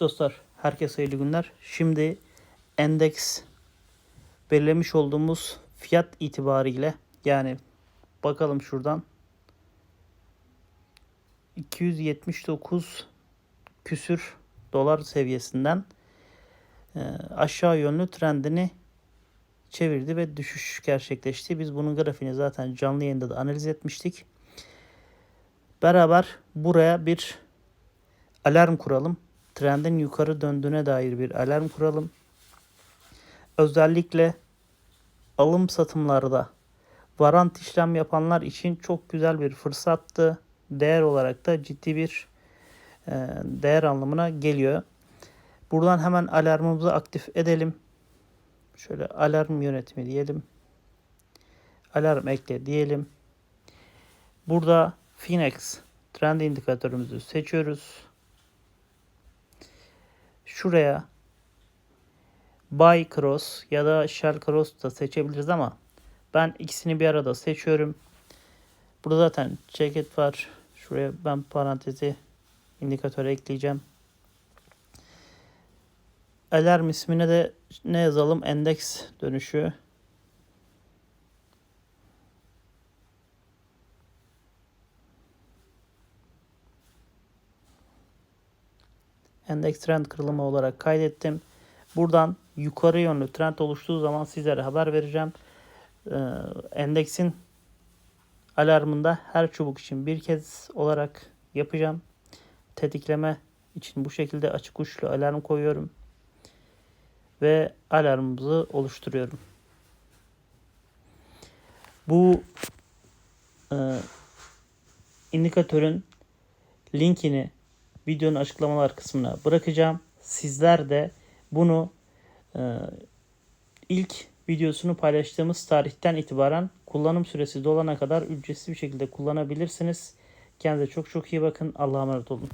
Dostlar herkese hayırlı günler. Şimdi endeks belirlemiş olduğumuz fiyat itibariyle yani bakalım şuradan 279 küsür dolar seviyesinden e, aşağı yönlü trendini çevirdi ve düşüş gerçekleşti. Biz bunun grafiğini zaten canlı yayında da analiz etmiştik. Beraber buraya bir alarm kuralım. Trendin yukarı döndüğüne dair bir alarm kuralım. Özellikle alım satımlarda varant işlem yapanlar için çok güzel bir fırsattı. Değer olarak da ciddi bir e, değer anlamına geliyor. Buradan hemen alarmımızı aktif edelim. Şöyle alarm yönetimi diyelim. Alarm ekle diyelim. Burada Finex trend indikatörümüzü seçiyoruz. Şuraya Buy Cross ya da Shell Cross da seçebiliriz ama ben ikisini bir arada seçiyorum. Burada zaten ceket var. Şuraya ben parantezi indikatöre ekleyeceğim. Alarm ismine de ne yazalım? Endeks dönüşü. Endeks trend kırılımı olarak kaydettim. Buradan yukarı yönlü trend oluştuğu zaman sizlere haber vereceğim. Ee, endeksin alarmında her çubuk için bir kez olarak yapacağım. Tetikleme için bu şekilde açık uçlu alarm koyuyorum. Ve alarmımızı oluşturuyorum. Bu e, indikatörün linkini videonun açıklamalar kısmına bırakacağım. Sizler de bunu e, ilk videosunu paylaştığımız tarihten itibaren kullanım süresi dolana kadar ücretsiz bir şekilde kullanabilirsiniz. Kendinize çok çok iyi bakın. Allah'a emanet olun.